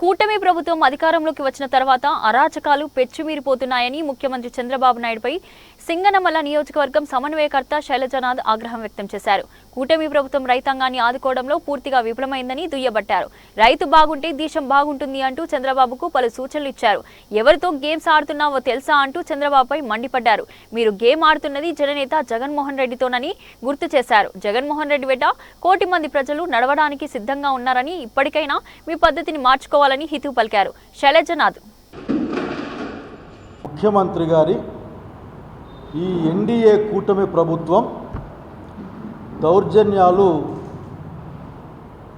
కూటమి ప్రభుత్వం అధికారంలోకి వచ్చిన తర్వాత అరాచకాలు పెచ్చుమీరిపోతున్నాయని ముఖ్యమంత్రి చంద్రబాబు నాయుడుపై సింగనమల నియోజకవర్గం సమన్వయకర్త శైలజనాథ్ ఆగ్రహం వ్యక్తం చేశారు. కూటమి ప్రభుత్వం రైతాంగాన్ని ఆదుకోవడంలో పూర్తిగా విఫలమైందని దుయ్యబట్టారు. రైతు బాగుంటే దేశం బాగుంటుంది అంటూ చంద్రబాబుకు పలు సూచనలు ఇచ్చారు. ఎవరితో గేమ్స్ ఆడుతున్నావో తెలుసా అంటూ చంద్రబాబుపై మండిపడ్డారు. మీరు గేమ్ ఆడుతున్నది జననేత జగన్మోహన్ రెడ్డితోనని గుర్తు చేశారు. జగన్మోహన్ రెడ్డి వెంట కోటి మంది ప్రజలు నడవడానికి సిద్ధంగా ఉన్నారని ఇప్పటికైనా మీ పద్ధతిని మార్చుకోవాలని హితవు పలికారు. శైలజనాథ్ ముఖ్యమంత్రి గారి ఈ ఎన్డీఏ కూటమి ప్రభుత్వం దౌర్జన్యాలు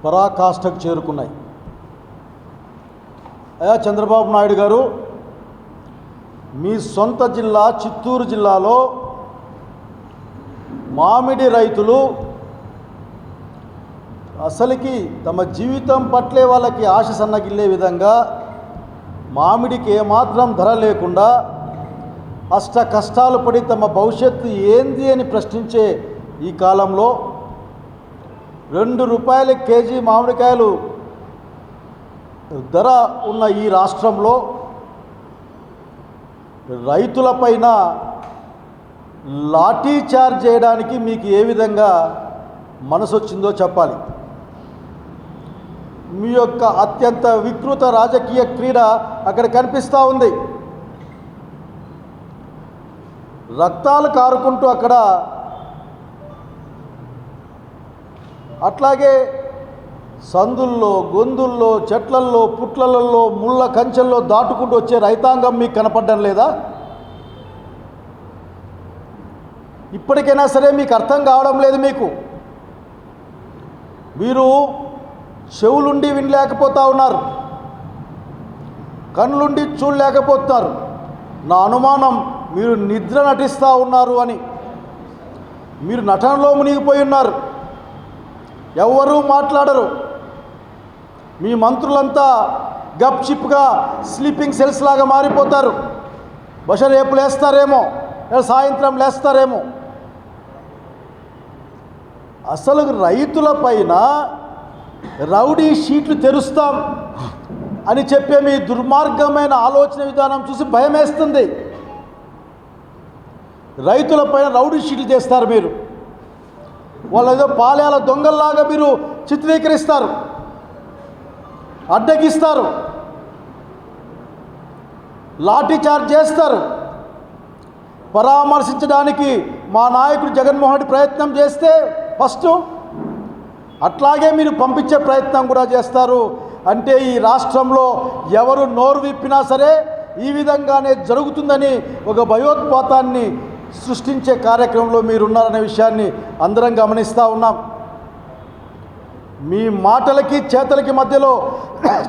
పరాకాష్ఠకు చేరుకున్నాయి. అయా చంద్రబాబు నాయుడు గారు మీ సొంత జిల్లా చిత్తూరు జిల్లాలో మామిడి రైతులు అసలుకి తమ జీవితం పట్లే వాళ్ళకి ఆశ సన్నగిల్లే విధంగా మామిడికి ఏమాత్రం ధర లేకుండా అష్ట కష్టాలు పడి తమ భవిష్యత్తు ఏంది అని ప్రశ్నించే ఈ కాలంలో రెండు రూపాయల కేజీ మామిడికాయలు ధర ఉన్న ఈ రాష్ట్రంలో రైతులపైన లాఠీ చార్జ్ చేయడానికి మీకు ఏ విధంగా మనసు వచ్చిందో చెప్పాలి. మీ యొక్క అత్యంత వికృత రాజకీయ క్రీడ అక్కడ కనిపిస్తూ ఉంది. రక్తాలు కారుకుంటూ అక్కడ అట్లాగే సందుల్లో గొంతుల్లో చెట్లల్లో పుట్లలలో ముళ్ళ కంచెల్లో దాటుకుంటూ వచ్చే రైతాంగం మీకు కనపడడం లేదా? ఇప్పటికైనా సరే మీకు అర్థం కావడం లేదు మీకు. మీరు చెవులుండి వినలేకపోతా ఉన్నారు. కళ్ళుండి చూడలేకపోతున్నారు. నా అనుమానం మీరు నిద్ర నటిస్తూ ఉన్నారు అని. మీరు నటనలో మునిగిపోయి ఉన్నారు. ఎవ్వరూ మాట్లాడరు. మీ మంత్రులంతా గప్ చిప్గా స్లీపింగ్ సెల్స్ లాగా మారిపోతారు. బహుశా రేపు లేస్తారేమో సాయంత్రం లేస్తారేమో. అసలు రైతుల పైన రౌడీ షీట్లు తెరుస్తాం అని చెప్పే మీ దుర్మార్గమైన ఆలోచన విధానం చూసి భయమేస్తుంది. రైతుల పైన రౌడీ షీట్లు చేస్తారు మీరు. వాళ్ళు ఏదో పాలేల దొంగల్లాగా మీరు చిత్రీకరిస్తారు అడ్డగిస్తారు లాఠీ చార్జ్ చేస్తారు. పరామర్శించడానికి మా నాయకుడు జగన్మోహన్ రెడ్డి ప్రయత్నం చేస్తే ఫస్ట్ అట్లాగే మీరు పంపించే ప్రయత్నం కూడా చేస్తారు. అంటే ఈ రాష్ట్రంలో ఎవరు నోరు విప్పినా సరే ఈ విధంగానే జరుగుతుందని ఒక భయోత్పాతాన్ని సృష్టించే కార్యక్రమంలో మీరున్నారనే విషయాన్ని అందరం గమనిస్తూ ఉన్నాం. మీ మాటలకి చేతలకి మధ్యలో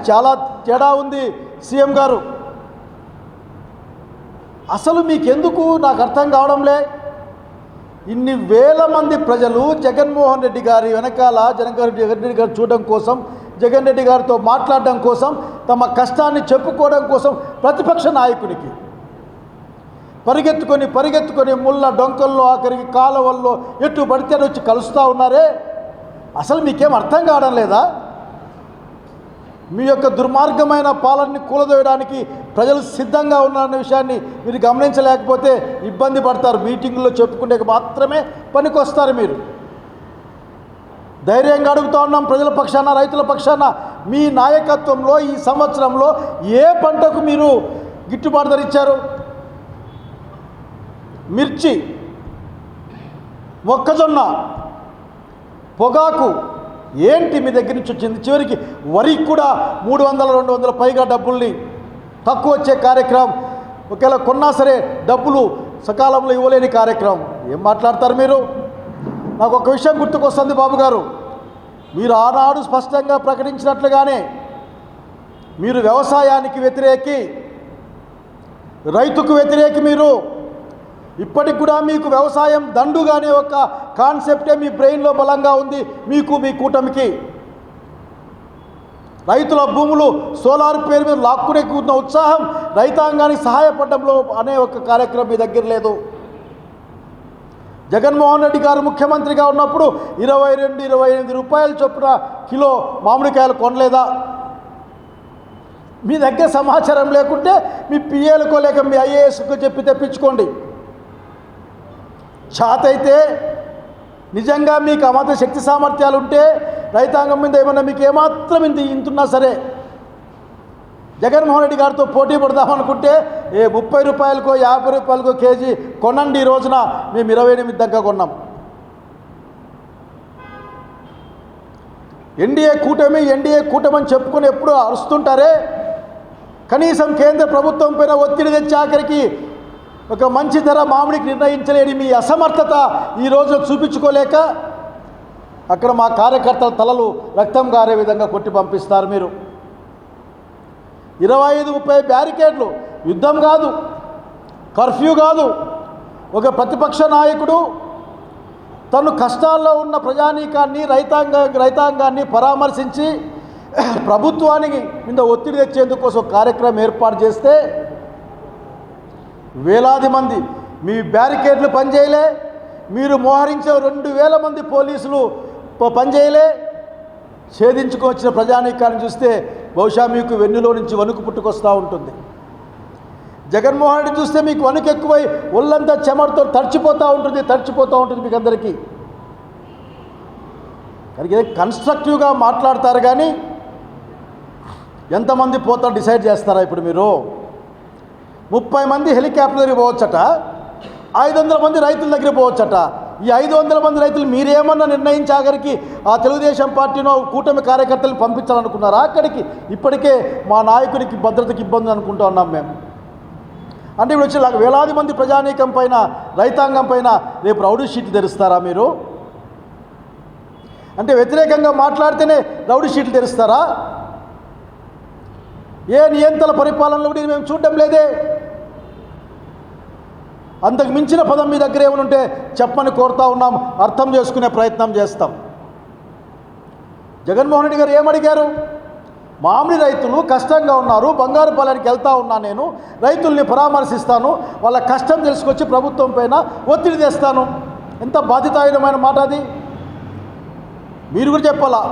చాలా తేడా ఉంది సీఎం గారు. అసలు మీకెందుకు నాకు అర్థం కావడంలే. ఇన్ని వేల మంది ప్రజలు జగన్మోహన్ రెడ్డి గారి వెనకాల జగన్ జగన్ రెడ్డి గారు చూడడం కోసం జగన్ రెడ్డి గారితో మాట్లాడడం కోసం తమ కష్టాన్ని చెప్పుకోవడం కోసం ప్రతిపక్ష నాయకునికి పరిగెత్తుకొని పరిగెత్తుకొని ముళ్ళ డొంకల్లో ఆఖరికి కాలువల్లో ఎటు పడితే వచ్చి కలుస్తూ ఉన్నారే? అసలు మీకేం అర్థం కావడం లేదా? మీ యొక్క దుర్మార్గమైన పాలనని కూలదోయడానికి ప్రజలు సిద్ధంగా ఉన్నారనే విషయాన్ని మీరు గమనించలేకపోతే ఇబ్బంది పడతారు. మీటింగుల్లో చెప్పుకునే మాత్రమే పనికొస్తారు మీరు. ధైర్యంగా అడుగుతా ఉన్నాం ప్రజల పక్షాన రైతుల పక్షాన. మీ నాయకత్వంలో ఈ సంవత్సరంలో ఏ పంటకు మీరు గిట్టుబాటు ధర మిర్చి మొక్కజొన్న పొగాకు ఏంటి మీ దగ్గర నుంచి వచ్చింది? చివరికి వరికి కూడా మూడు వందల రెండు వందల పైగా డబ్బుల్ని తక్కువ వచ్చే కార్యక్రమం. ఒకవేళ కొన్నా సరే డబ్బులు సకాలంలో ఇవ్వలేని కార్యక్రమం. ఏం మాట్లాడతారు మీరు? నాకు ఒక విషయం గుర్తుకొస్తుంది బాబు గారు. మీరు ఆనాడు స్పష్టంగా ప్రకటించినట్లుగానే మీరు వ్యవసాయానికి వ్యతిరేకి రైతుకు వ్యతిరేకి మీరు ఇప్పటికి కూడా మీకు వ్యవసాయం దండుగానే ఒక కాన్సెప్టే మీ బ్రెయిన్లో బలంగా ఉంది మీకు మీ కూటమికి. రైతుల భూములు సోలార్ పేరు మీద లాక్కునే కూతున్న ఉత్సాహం రైతాంగానికి సహాయపడడంలో అనే ఒక కార్యక్రమం మీ దగ్గర లేదు. జగన్మోహన్ రెడ్డి గారు ముఖ్యమంత్రిగా ఉన్నప్పుడు ఇరవై రెండు ఇరవై ఎనిమిది రూపాయల చొప్పున కిలో మామిడికాయలు కొనలేదా? మీ దగ్గర సమాచారం లేకుంటే మీ పిఏలకో లేక మీ ఐఏఎస్కో చెప్పి తెప్పించుకోండి. అయితే నిజంగా మీకు అమాత్ర శక్తి సామర్థ్యాలు ఉంటే రైతాంగం మీద ఏమన్నా మీకు ఏమాత్రం ఇంత ఇంతున్నా సరే జగన్మోహన్ రెడ్డి గారితో పోటీ పడదామనుకుంటే ఏ ముప్పై రూపాయలకో యాభై రూపాయలకో కేజీ కొనండి ఈ రోజున మేము ఇరవై ఎనిమిది దగ్గర కొన్నాం. ఎన్డీఏ కూటమి ఎన్డీఏ కూటమి అని చెప్పుకొని ఎప్పుడు అరుస్తుంటారే. కనీసం కేంద్ర ప్రభుత్వం పైన ఒత్తిడి తెచ్చి ఆఖరికి ఒక మంచి ధర మామిడికి నిర్ణయించలేని మీ అసమర్థత ఈ రోజు చూపించుకోలేక అక్కడ మా కార్యకర్తల తలలు రక్తం గారే విధంగా కొట్టి పంపిస్తారు మీరు. ఇరవై ఐదు ముప్పై బ్యారికేడ్లు యుద్ధం కాదు కర్ఫ్యూ కాదు. ఒక ప్రతిపక్ష నాయకుడు తను కష్టాల్లో ఉన్న ప్రజానీకాన్ని రైతాంగ రైతాంగాన్ని పరామర్శించి ప్రభుత్వానికి మీద ఒత్తిడి తెచ్చేందుకోసం కార్యక్రమం ఏర్పాటు చేస్తే వేలాది మంది మీ బ్యారికేడ్లు పనిచేయలే మీరు మోహరించే రెండు వేల మంది పోలీసులు పనిచేయలే. ఛేదించుకొచ్చిన ప్రజానీకాన్ని చూస్తే బహుశా మీకు వెన్నులో నుంచి వణుకు పుట్టుకొస్తూ ఉంటుంది. జగన్మోహన్ రెడ్డి చూస్తే మీకు వణుకు ఎక్కువై ఒళ్ళంతా చెమటతో తడిచిపోతూ ఉంటుంది తడిచిపోతూ ఉంటుంది మీకు అందరికీ. కానీ కన్స్ట్రక్టివ్గా మాట్లాడతారు కానీ ఎంతమంది పోతారు డిసైడ్ చేస్తారా ఇప్పుడు మీరు? ముప్పై మంది హెలికాప్టర్ దగ్గర పోవచ్చట. ఐదు వందల మంది రైతుల దగ్గర పోవచ్చట. ఈ ఐదు వందల మంది రైతులు మీరేమన్నా నిర్ణయించాగరికి ఆ తెలుగుదేశం పార్టీనో కూటమి కార్యకర్తలు పంపించాలనుకున్నారా? అక్కడికి ఇప్పటికే మా నాయకుడికి భద్రతకి ఇబ్బంది అనుకుంటా ఉన్నాం మేము. అంటే ఇప్పుడు వచ్చి వేలాది మంది ప్రజానీకం పైన రైతాంగం పైన రేపు రౌడీ షీట్లు తెరుస్తారా మీరు? అంటే వ్యతిరేకంగా మాట్లాడితేనే రౌడీ షీట్లు తెరుస్తారా? ఏ నియంత్రణ పరిపాలనలో కూడా మేము చూడడం లేదే. అంతకు మించిన పదం మీ దగ్గర ఏమైనా ఉంటే చెప్పని కోరుతా ఉన్నాం అర్థం చేసుకునే ప్రయత్నం చేస్తాం. జగన్మోహన్ రెడ్డి గారు ఏమడిగారు? మామిడి రైతులు కష్టంగా ఉన్నారు బంగారు పొలానికి వెళ్తా ఉన్నా నేను రైతుల్ని పరామర్శిస్తాను వాళ్ళ కష్టం తెలుసుకొచ్చి ప్రభుత్వం పైన ఒత్తిడి తెస్తాను. ఎంత బాధితాయుధమైన మాట అది? మీరు కూడా చెప్పాలా?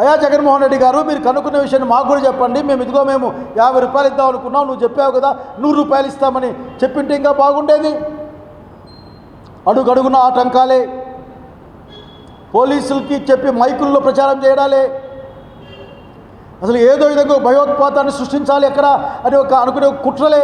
అయ్యా జగన్మోహన్ రెడ్డి గారు మీరు కనుక్కున్న విషయాన్ని మాకు కూడా చెప్పండి. మేము ఇదిగో మేము యాభై రూపాయలు ఇద్దాం అనుకున్నాం నువ్వు చెప్పావు కదా నూరు రూపాయలు ఇస్తామని చెప్పింటే ఇంకా బాగుండేది. అడుగడుగున ఆటంకాలే. పోలీసులకి చెప్పి మైకుల్లో ప్రచారం చేయడాలే. అసలు ఏదో విధంగా భయోత్పాతాన్ని సృష్టించాలి ఎక్కడ అని ఒక అనుకునే కుట్రలే.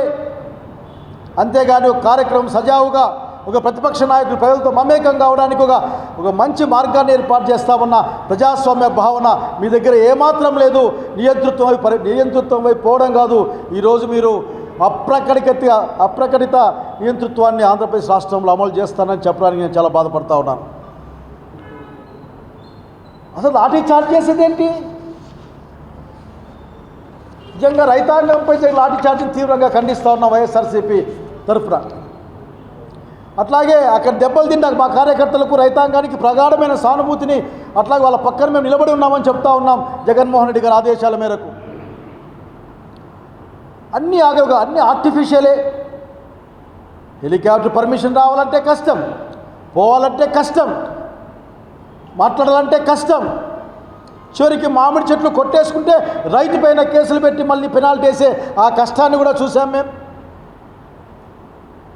అంతేగాని ఒక కార్యక్రమం సజావుగా ఒక ప్రతిపక్ష నాయకులు ప్రజలతో మమేకం కావడానికి ఒక ఒక మంచి మార్గాన్ని ఏర్పాటు చేస్తామన్న ప్రజాస్వామ్య భావన మీ దగ్గర ఏమాత్రం లేదు. నియంతృత్వం వైపు పరి నియంతృత్వం వైపు పోవడం కాదు. ఈరోజు మీరు అప్రకటిత అప్రకటిత నియంతృత్వాన్ని ఆంధ్రప్రదేశ్ రాష్ట్రంలో అమలు చేస్తానని చెప్పడానికి నేను చాలా బాధపడతా ఉన్నాను. అసలు లాఠీ చార్జ్ చేసేది ఏంటి? నిజంగా రైతాంగంపై లాఠీ చార్జ్ని తీవ్రంగా ఖండిస్తూ ఉన్న వైఎస్ఆర్సీపీ తరఫున. అట్లాగే అక్కడ దెబ్బలు తిన్న మా కార్యకర్తలకు రైతాంగానికి ప్రగాఢమైన సానుభూతిని. అట్లాగే వాళ్ళ పక్కన మేము నిలబడి ఉన్నామని చెప్తా ఉన్నాం జగన్మోహన్ రెడ్డి గారి ఆదేశాల మేరకు. అన్నీ ఆగ అన్నీ ఆర్టిఫిషియలే. హెలికాప్టర్ పర్మిషన్ రావాలంటే కష్టం పోవాలంటే కష్టం మాట్లాడాలంటే కష్టం. చివరికి మామిడి చెట్లు కొట్టేసుకుంటే రైతు పైన కేసులు పెట్టి మళ్ళీ పెనాల్టీ వేసే ఆ కష్టాన్ని కూడా చూసాం మేము.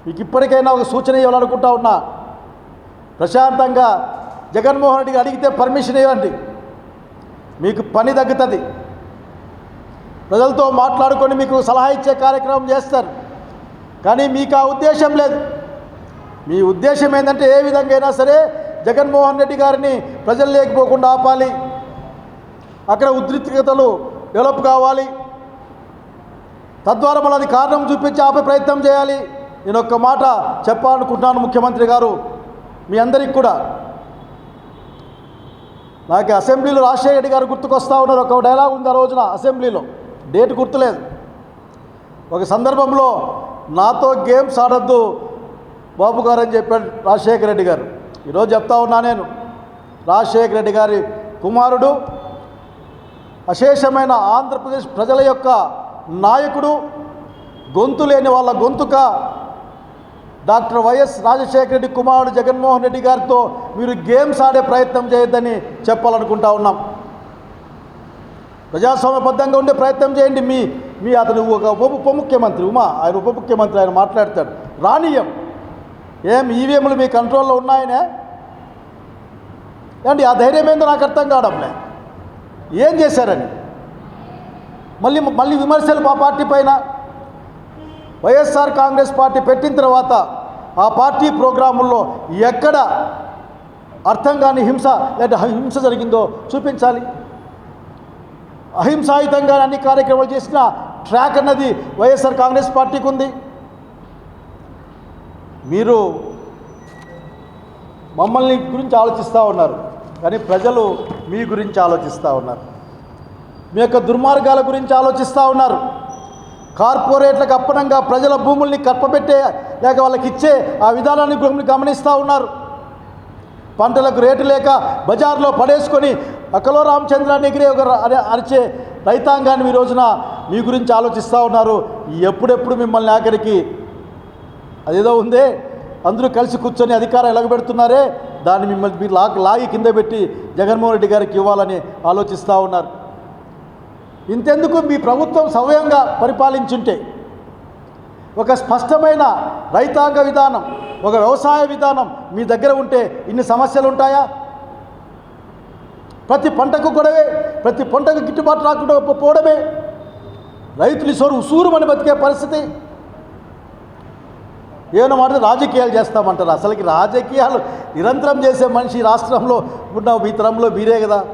మీకు ఇప్పటికైనా ఒక సూచన ఇవ్వాలనుకుంటా ఉన్నా. ప్రశాంతంగా జగన్మోహన్ రెడ్డికి అడిగితే పర్మిషన్ ఇవ్వండి. మీకు పని తగ్గుతుంది. ప్రజలతో మాట్లాడుకొని మీకు సలహా ఇచ్చే కార్యక్రమం చేస్తారు. కానీ మీకు ఆ ఉద్దేశం లేదు. మీ ఉద్దేశం ఏంటంటే ఏ విధంగా అయినా సరే జగన్మోహన్ రెడ్డి గారిని ప్రజలు లేకపోకుండా ఆపాలి. అక్కడ ఉద్రిక్తతలు డెవలప్ కావాలి. తద్వారా మళ్ళీ అది కారణం చూపించి ఆపే ప్రయత్నం చేయాలి. నేను ఒక్క మాట చెప్పాలనుకుంటున్నాను ముఖ్యమంత్రి గారు. మీ అందరికి కూడా. నాకు అసెంబ్లీలో రాజశేఖర రెడ్డి గారు గుర్తుకొస్తా ఉన్నారు. ఒక డైలాగ్ ఉంది ఆ రోజున అసెంబ్లీలో. డేట్ గుర్తులేదు. ఒక సందర్భంలో నాతో గేమ్స్ ఆడద్దు బాబు గారు అని చెప్పాడు రాజశేఖర రెడ్డి గారు. ఈరోజు చెప్తా ఉన్నా నేను. రాజశేఖర రెడ్డి గారి కుమారుడు అశేషమైన ఆంధ్రప్రదేశ్ ప్రజల యొక్క నాయకుడు గొంతు లేని వాళ్ళ గొంతుక డాక్టర్ వైఎస్ రాజశేఖర రెడ్డి కుమారుడు జగన్మోహన్ రెడ్డి గారితో మీరు గేమ్స్ ఆడే ప్రయత్నం చేయొద్దని చెప్పాలనుకుంటా ఉన్నాం. ప్రజాస్వామ్యబద్ధంగా ఉండే ప్రయత్నం చేయండి. మీ మీ అతను ఒక ఉప ఉప ముఖ్యమంత్రి ఉమా ఆయన ఉప ముఖ్యమంత్రి ఆయన మాట్లాడతాడు. రానియం ఏం ఈవీఎంలు మీ కంట్రోల్లో ఉన్నాయనే? ఏంటి ఆ ధైర్యం ఏందో నాకు అర్థం కావడంలే. ఏం చేశారని? మళ్ళీ మళ్ళీ విమర్శలు మా పార్టీ పైన వైఎస్ఆర్ కాంగ్రెస్ పార్టీ పెట్టిన తర్వాత ఆ పార్టీ ప్రోగ్రాముల్లో ఎక్కడ అర్థం కాని హింస లేదా హింస జరిగిందో చూపించాలి. అహింసాయుతంగా అన్ని కార్యక్రమాలు చేసిన ట్రాక్ అన్నది వైఎస్ఆర్ కాంగ్రెస్ పార్టీకి ఉంది. మీరు మమ్మల్ని గురించి ఆలోచిస్తూ ఉన్నారు కానీ ప్రజలు మీ గురించి ఆలోచిస్తూ ఉన్నారు. మీ యొక్క దుర్మార్గాల గురించి ఆలోచిస్తూ ఉన్నారు. కార్పొరేట్లకు అప్పనంగా ప్రజల భూముల్ని కప్పబెట్టే లేక వాళ్ళకి ఇచ్చే ఆ విధానాన్ని గమ- గమనిస్తూ ఉన్నారు. పంటలకు రేటు లేక బజార్లో పడేసుకొని అకలో రామచంద్రాన్ని ఎగిరే ఒక అరే- అరిచే రైతాంగాన్ని మీ రోజున మీ గురించి ఆలోచిస్తూ ఉన్నారు. ఎప్పుడెప్పుడు మిమ్మల్ని ఆఖరికి అదేదో ఉందే అందరూ కలిసి కూర్చొని అధికారం ఎలగబెడుతున్నారే దాన్ని మిమ్మల్ని మీరు లాగి కింద పెట్టి జగన్మోహన్ రెడ్డి గారికి ఇవ్వాలని ఆలోచిస్తూ ఉన్నారు. ఇంతెందుకు మీ ప్రభుత్వం సవ్యంగా పరిపాలించుంటే? ఒక స్పష్టమైన రైతాంగ విధానం ఒక వ్యవసాయ విధానం మీ దగ్గర ఉంటే ఇన్ని సమస్యలు ఉంటాయా ప్రతి పంటకు గొడవే ప్రతి పంటకు గిట్టుబాటు రాకుండా పోవడమే. రైతులు సోరు ఉసూరుమని బతికే పరిస్థితి. ఏమన్నమాట రాజకీయాలు చేస్తామంటారు. అసలుకి రాజకీయాలు నిరంతరం చేసే మనిషి రాష్ట్రంలో ఉన్న మీ తరంలో మీరే కదా.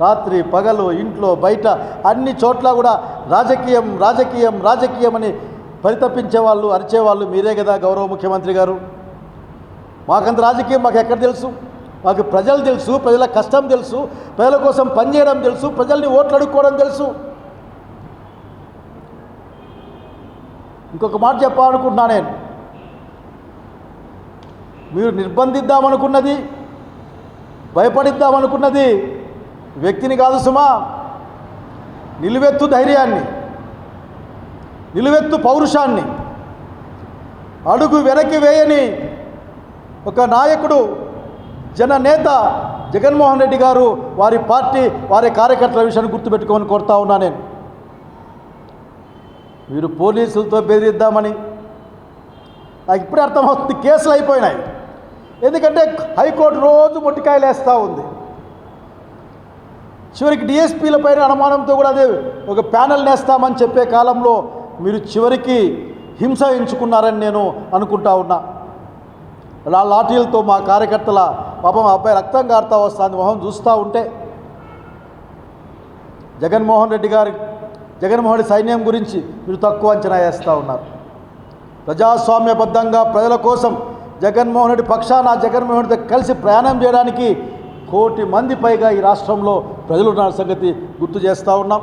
రాత్రి పగలు ఇంట్లో బయట అన్ని చోట్ల కూడా రాజకీయం రాజకీయం రాజకీయం అని పరితపించే వాళ్ళు అరిచేవాళ్ళు మీరే కదా గౌరవ ముఖ్యమంత్రి గారు. మాకంత రాజకీయం మాకు ఎక్కడ తెలుసు? మాకు ప్రజలు తెలుసు ప్రజల కష్టం తెలుసు ప్రజల కోసం పనిచేయడం తెలుసు ప్రజల్ని ఓట్లు అడుక్కోవడం తెలుసు. ఇంకొక మాట చెప్పాలనుకుంటున్నా నేను. మీరు నిర్బంధిద్దామనుకున్నది భయపడిద్దామనుకున్నది వ్యక్తిని కాదు సుమా నిలువెత్తు ధైర్యాన్ని నిలువెత్తు పౌరుషాన్ని అడుగు వెనక్కి వేయని ఒక నాయకుడు జననేత జగన్మోహన్ రెడ్డి గారు వారి పార్టీ వారి కార్యకర్తల విషయాన్ని గుర్తుపెట్టుకోమని కోరుతా ఉన్నా నేను. మీరు పోలీసులతో బెదిరిద్దామని. నాకు ఇప్పుడే అర్థమవుతుంది కేసులు అయిపోయినాయి. ఎందుకంటే హైకోర్టు రోజు మొట్టికాయలు వేస్తూ ఉంది. చివరికి డిఎస్పీల పైన అనుమానంతో కూడా అదే ఒక ప్యానెల్ నేస్తామని చెప్పే కాలంలో మీరు చివరికి హింస ఎంచుకున్నారని నేను అనుకుంటా ఉన్నా. అలా లాఠీలతో మా కార్యకర్తల పాపం ఆ అబ్బాయి రక్తం కారుతా వస్తుంది మొహం చూస్తూ ఉంటే. జగన్మోహన్ రెడ్డి గారి జగన్మోహన్ రెడ్డి సైన్యం గురించి మీరు తక్కువ అంచనా వేస్తూ ఉన్నారు. ప్రజాస్వామ్యబద్ధంగా ప్రజల కోసం జగన్మోహన్ రెడ్డి పక్షాన జగన్మోహన్ రెడ్డితో కలిసి ప్రయాణం చేయడానికి కోటి మంది పైగా ఈ రాష్ట్రంలో ప్రజలు ఉన్న సంగతి గుర్తు చేస్తూ ఉన్నాం.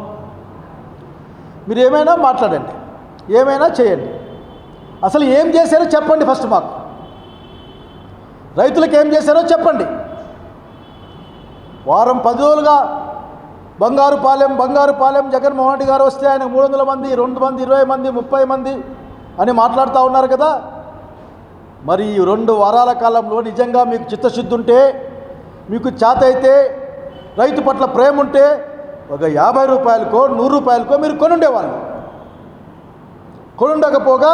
మీరు ఏమైనా మాట్లాడండి. ఏమైనా చేయండి. అసలు ఏం చేశారో చెప్పండి ఫస్ట్ మాకు. రైతులకు ఏం చేశారో చెప్పండి. వారం పది రోజులుగా బంగారుపాలెం బంగారుపాలెం జగన్మోహన్ రెడ్డి గారు వస్తే ఆయన మూడు వందల మంది రెండు మంది ఇరవై మంది ముప్పై మంది అని మాట్లాడుతూ ఉన్నారు కదా. మరి ఈ రెండు వారాల కాలంలో నిజంగా మీకు చిత్తశుద్ధి ఉంటే మీకు చేత అయితే రైతు పట్ల ప్రేమ ఉంటే ఒక యాభై రూపాయలకో నూరు రూపాయలకో మీరు కొనుండేవాళ్ళు. కొనుండకపోగా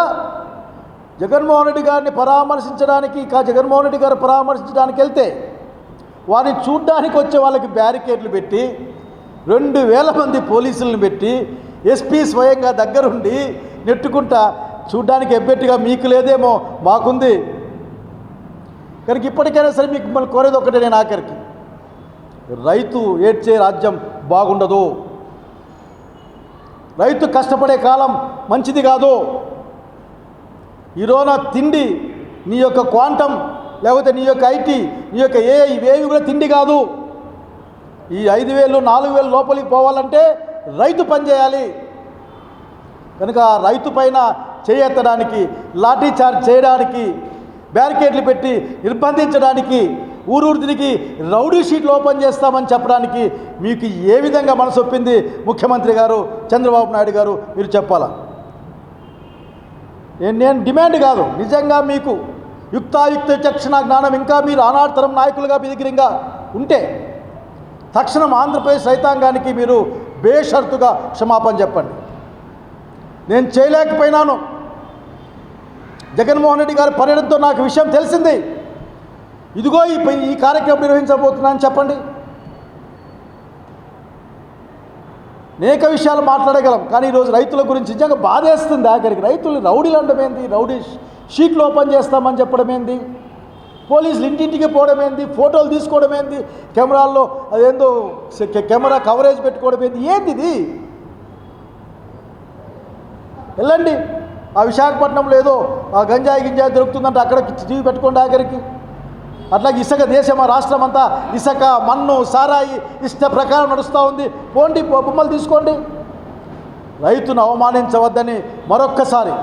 జగన్మోహన్ రెడ్డి గారిని పరామర్శించడానికి కా జగన్మోహన్ రెడ్డి గారు పరామర్శించడానికి వెళ్తే వారిని చూడ్డానికి వచ్చే వాళ్ళకి బ్యారికేడ్లు పెట్టి రెండు వేల మంది పోలీసులను పెట్టి ఎస్పీ స్వయంగా దగ్గరుండి నెట్టుకుంటా చూడ్డానికి ఎబ్బెట్టుగా మీకు లేదేమో మాకుంది. కనుక ఇప్పటికైనా సరే మీకు మిమ్మల్ని కోరేది ఒకటే నేను ఆఖరికి. రైతు ఏడ్చే రాజ్యం బాగుండదు. రైతు కష్టపడే కాలం మంచిది కాదు. ఈరోజు తిండి నీ యొక్క క్వాంటం లేకపోతే నీ యొక్క ఐటీ నీ యొక్క ఏ ఇవేవి కూడా తిండి కాదు. ఈ ఐదు వేలు నాలుగు వేలు లోపలికి పోవాలంటే రైతు పని చేయాలి. కనుక ఆ రైతు పైన చేయెత్తడానికి లాఠీ చార్జ్ చేయడానికి బ్యారికేడ్లు పెట్టి నిర్బంధించడానికి ఊరూరు తిరిగి రౌడీ షీట్లు ఓపెన్ చేస్తామని చెప్పడానికి మీకు ఏ విధంగా మనసు ఒప్పింది? ముఖ్యమంత్రి గారు చంద్రబాబు నాయుడు గారు మీరు చెప్పాలా? నేను డిమాండ్ కాదు. నిజంగా మీకు యుక్తాయుక్త చక్షణ జ్ఞానం ఇంకా మీరు ఆనాడుతరం నాయకులుగా మీ దగ్గర ఇంకా ఉంటే తక్షణం ఆంధ్రప్రదేశ్ రైతాంగానికి మీరు బేషరతుగా క్షమాపణ చెప్పండి. నేను చేయలేకపోయినాను. జగన్మోహన్ రెడ్డి గారి పర్యటనతో నాకు విషయం తెలిసింది. ఇదిగో ఈ ఈ కార్యక్రమం నిర్వహించబోతున్నానని చెప్పండి. అనేక విషయాలు మాట్లాడగలం కానీ ఈరోజు రైతుల గురించి నిజంగా బాధేస్తుంది ఆఖరికి. రైతులు రౌడీలు అనడం ఏంది? రౌడీ షీట్లు ఓపెన్ చేస్తామని చెప్పడం ఏంది? పోలీసులు ఇంటింటికి పోవడం ఏంది? ఫోటోలు తీసుకోవడం ఏంది? కెమెరాల్లో అదేందో కెమెరా కవరేజ్ పెట్టుకోవడం ఏంది? ఏంది ఇది? వెళ్ళండి. ఆ విశాఖపట్నంలో ఏదో ఆ గంజాయి గింజాయి దొరుకుతుందంటే అక్కడ టీవీ పెట్టుకోండి ఆఖరికి అట్లాగే ఇసుక దేశం రాష్ట్రం అంతా ఇసుక మన్ను సారాయి ఇష్ట ప్రకారం నడుస్తూ ఉంది. పోండి బొమ్మలు తీసుకోండి. రైతును అవమానించవద్దని మరొక్కసారి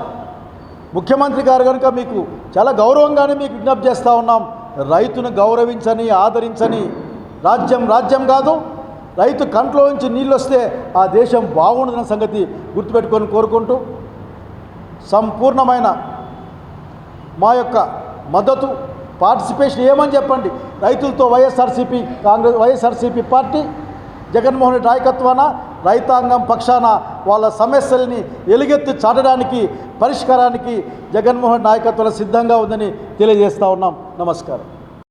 ముఖ్యమంత్రి గారు కనుక మీకు చాలా గౌరవంగానే మీకు విజ్ఞప్తి చేస్తూ ఉన్నాం. రైతును గౌరవించని ఆదరించని రాజ్యం రాజ్యం కాదు. రైతు కంట్లో నుంచి నీళ్ళు వస్తే ఆ దేశం బాగుండదన్న సంగతి గుర్తుపెట్టుకొని కోరుకుంటూ సంపూర్ణమైన మా యొక్క మద్దతు పార్టిసిపేషన్ ఏమని చెప్పండి? రైతులతో YSRCP Congress YSRCP party Jaganmohan Reddy నాయకత్వాన రైతాంగం పక్షాన వాళ్ళ సమస్యల్ని ఎలుగెత్తి చాటడానికి పరిష్కారానికి జగన్మోహన్ నాయకత్వం సిద్ధంగా ఉందని తెలియజేస్తా ఉన్నాం. నమస్కారం.